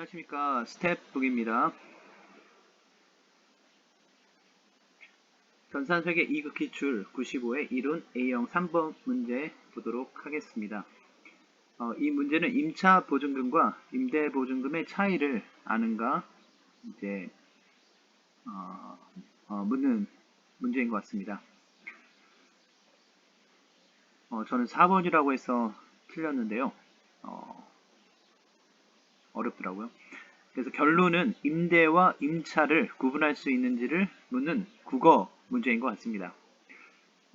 안녕하십니까 스텝북입니다. 전산세계 2급 기출 95의 이론 A형 3번 문제 보도록 하겠습니다. 어, 이 문제는 임차 보증금과 임대 보증금의 차이를 아는가 이제 어, 어, 묻는 문제인 것 같습니다. 어, 저는 4번이라고 해서 틀렸는데요. 어, 어렵더라고요. 그래서 결론은 임대와 임차를 구분할 수 있는지를 묻는 국어 문제인 것 같습니다.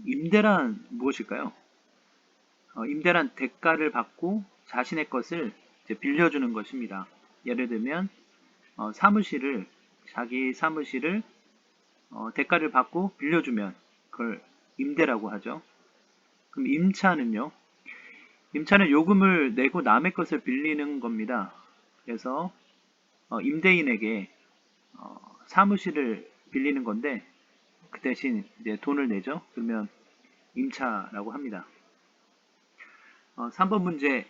임대란 무엇일까요? 어, 임대란 대가를 받고 자신의 것을 빌려주는 것입니다. 예를 들면 어, 사무실을 자기 사무실을 어, 대가를 받고 빌려주면 그걸 임대라고 하죠. 그럼 임차는요? 임차는 요금을 내고 남의 것을 빌리는 겁니다. 그래서 어, 임대인에게 어, 사무실을 빌리는 건데 그 대신 이제 돈을 내죠. 그러면 임차라고 합니다. 어, 3번 문제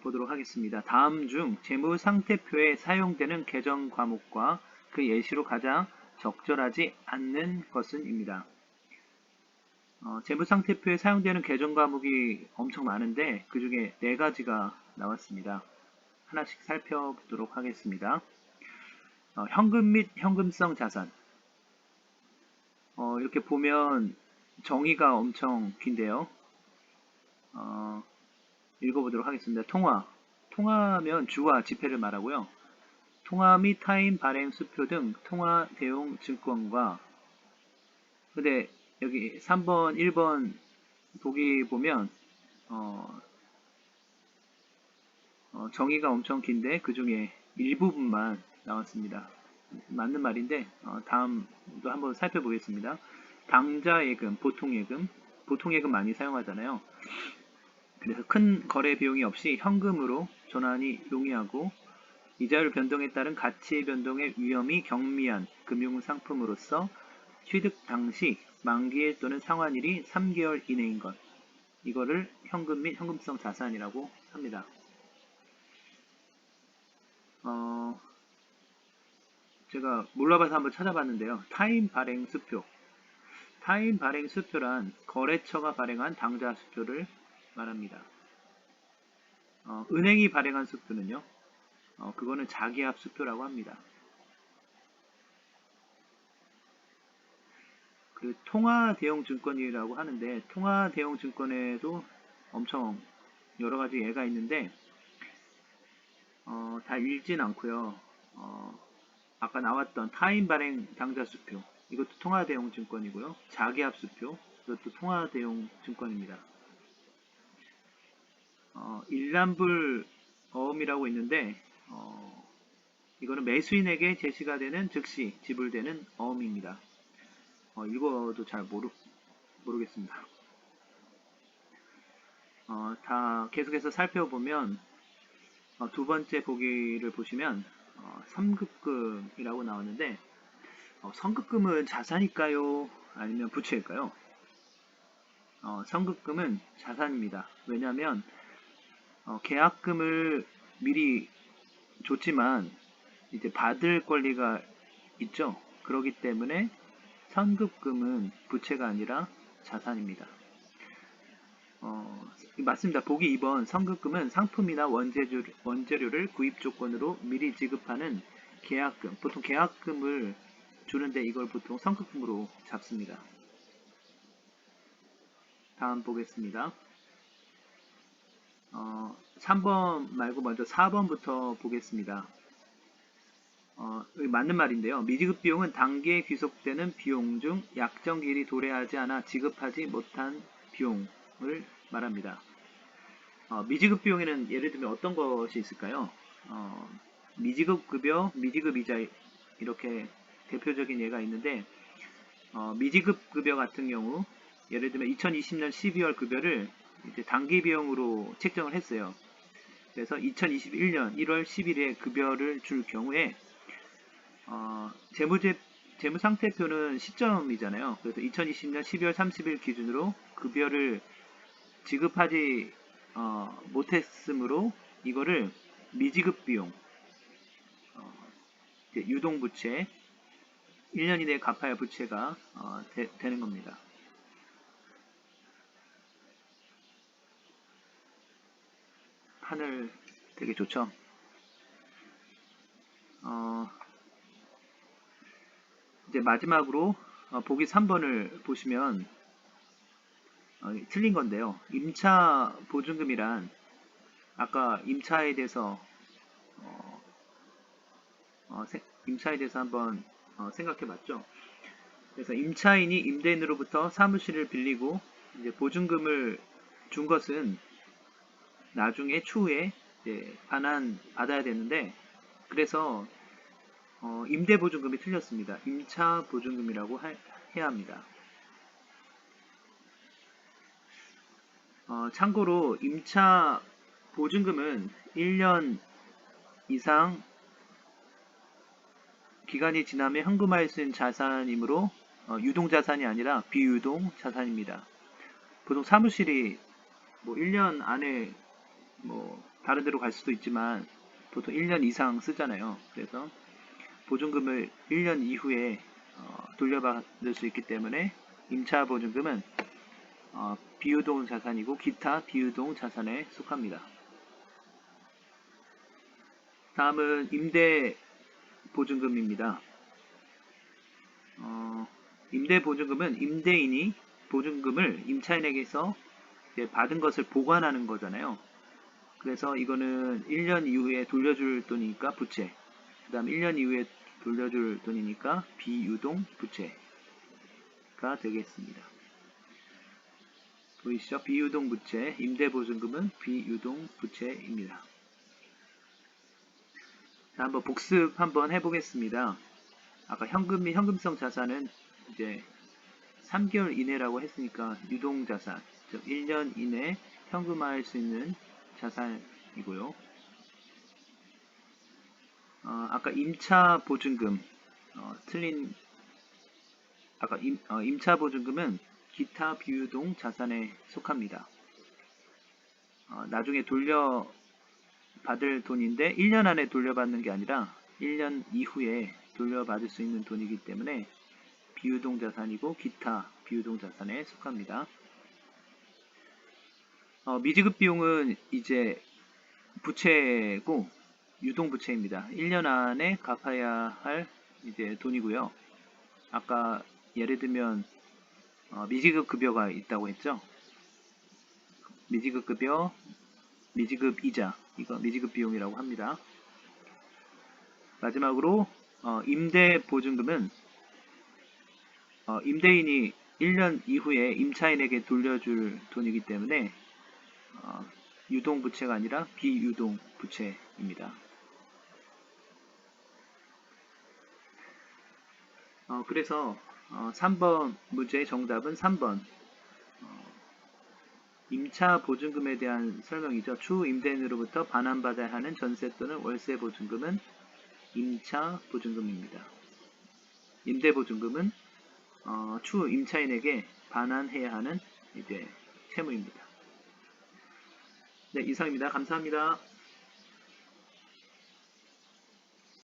보도록 하겠습니다. 다음 중 재무 상태표에 사용되는 계정 과목과 그 예시로 가장 적절하지 않는 것은입니다. 어, 재무상태표에 사용되는 계정 과목이 엄청 많은데 그 중에 네 가지가 나왔습니다. 하나씩 살펴보도록 하겠습니다. 어, 현금 및 현금성 자산. 어, 이렇게 보면 정의가 엄청 긴데요. 어, 읽어보도록 하겠습니다. 통화. 통화면 주와 지폐를 말하고요. 통화 및 타임 발행 수표 등 통화 대용 증권과 근데 여기 3번, 1번 보기 보면 어, 어, 정의가 엄청 긴데 그 중에 일부분만 나왔습니다. 맞는 말인데 어, 다음도 한번 살펴보겠습니다. 당좌 예금, 보통 예금, 보통 예금 많이 사용하잖아요. 그래서 큰 거래 비용이 없이 현금으로 전환이 용이하고 이자율 변동에 따른 가치 변동의 위험이 경미한 금융 상품으로서 취득 당시 만기일 또는 상환일이 3개월 이내인 것. 이거를 현금 및 현금성 자산이라고 합니다. 어, 제가 몰라봐서 한번 찾아봤는데요. 타임 발행 수표. 타임 발행 수표란 거래처가 발행한 당좌 수표를 말합니다. 어, 은행이 발행한 수표는요. 어, 그거는 자기합 수표라고 합니다. 그 통화 대용 증권이라고 하는데 통화 대용 증권에도 엄청 여러 가지 예가 있는데 어, 다 읽진 않고요. 어, 아까 나왔던 타임 발행 당좌 수표 이것도 통화 대용 증권이고요. 자기합 수표 이것도 통화 대용 증권입니다. 어, 일람불 어음이라고 있는데 어, 이거는 매수인에게 제시가 되는 즉시 지불되는 어음입니다. 어, 읽어도 잘 모르, 모르겠습니다. 어, 다 계속해서 살펴보면 어, 두 번째 보기를 보시면 어, 선급금이라고 나오는데 어, 선급금은 자산일까요? 아니면 부채일까요? 어, 선급금은 자산입니다. 왜냐하면 어, 계약금을 미리 줬지만 이제 받을 권리가 있죠. 그렇기 때문에 선급금은 부채가 아니라 자산입니다. 어, 맞습니다. 보기 2번 선급금은 상품이나 원재료, 원재료를 구입 조건으로 미리 지급하는 계약금. 보통 계약금을 주는데 이걸 보통 선급금으로 잡습니다. 다음 보겠습니다. 어, 3번 말고 먼저 4번부터 보겠습니다. 어, 맞는 말인데요. 미지급 비용은 단기에 귀속되는 비용 중 약정기일이 도래하지 않아 지급하지 못한 비용, 을 말합니다. 어, 미지급 비용에는 예를 들면 어떤 것이 있을까요? 어, 미지급 급여, 미지급 이자 이렇게 대표적인 예가 있는데 어, 미지급 급여 같은 경우 예를 들면 2020년 12월 급여를 단기 비용으로 책정을 했어요. 그래서 2021년 1월 10일에 급여를 줄 경우에 어, 재무제 재무상태표는 시점이잖아요. 그래서 2020년 12월 30일 기준으로 급여를 지급하지 어, 못했으므로 이거를 미지급 비용 이제 유동 부채 1년 이내에 갚아야 부채가 어, 되, 되는 겁니다. 하늘 되게 좋죠. 어, 이제 마지막으로 어, 보기 3번을 보시면 어, 틀린 건데요. 임차 보증금이란 아까 임차에 대해서 어, 어, 세, 임차에 대해서 한번 어, 생각해 봤죠. 그래서 임차인이 임대인으로부터 사무실을 빌리고 이제 보증금을 준 것은 나중에 추후에 반환 받아야 되는데 그래서 어, 임대 보증금이 틀렸습니다. 임차 보증금이라고 하, 해야 합니다. 어, 참고로 임차 보증금은 1년 이상 기간이 지나면 현금화할 수 있는 자산이므로 어, 유동 자산이 아니라 비유동 자산입니다. 보통 사무실이 뭐 1년 안에 뭐 다른 데로 갈 수도 있지만 보통 1년 이상 쓰잖아요. 그래서 보증금을 1년 이후에 어, 돌려받을 수 있기 때문에 임차 보증금은 어, 비유동 자산이고 기타 비유동 자산에 속합니다. 다음은 임대 보증금입니다. 어, 임대 보증금은 임대인이 보증금을 임차인에게서 받은 것을 보관하는 거잖아요. 그래서 이거는 1년 이후에 돌려줄 돈이니까 부채. 그 다음 1년 이후에 돌려줄 돈이니까 비유동 부채가 되겠습니다. 보이시죠? 비유동 부채, 임대보증금은 비유동 부채입니다. 자, 한번 복습 한번 해보겠습니다. 아까 현금 및 현금성 자산은 이제 3개월 이내라고 했으니까 유동 자산, 즉 1년 이내 현금화할 수 있는 자산이고요. 어, 아까 임차 보증금 어, 틀린 아까 임, 어, 임차 보증금은 기타 비유동 자산에 속합니다. 어, 나중에 돌려 받을 돈인데 1년 안에 돌려받는 게 아니라 1년 이후에 돌려받을 수 있는 돈이기 때문에 비유동 자산이고 기타 비유동 자산에 속합니다. 어, 미지급 비용은 이제 부채고 유동 부채입니다. 1년 안에 갚아야 할 이제 돈이고요. 아까 예를 들면 어, 미지급 급여가 있다고 했죠. 미지급 급여, 미지급 이자, 이거 미지급 비용이라고 합니다. 마지막으로 어, 임대 보증금은 어, 임대인이 1년 이후에 임차인에게 돌려줄 돈이기 때문에 어, 유동 부채가 아니라 비유동 부채입니다. 어, 그래서 어, 3번 문제의 정답은 3번 어, 임차 보증금에 대한 설명이죠. 추후 임대인으로부터 반환받아야 하는 전세 또는 월세 보증금은 임차 보증금입니다. 임대 보증금은 어, 추후 임차인에게 반환해야 하는 이제 채무입니다. 네, 이상입니다. 감사합니다.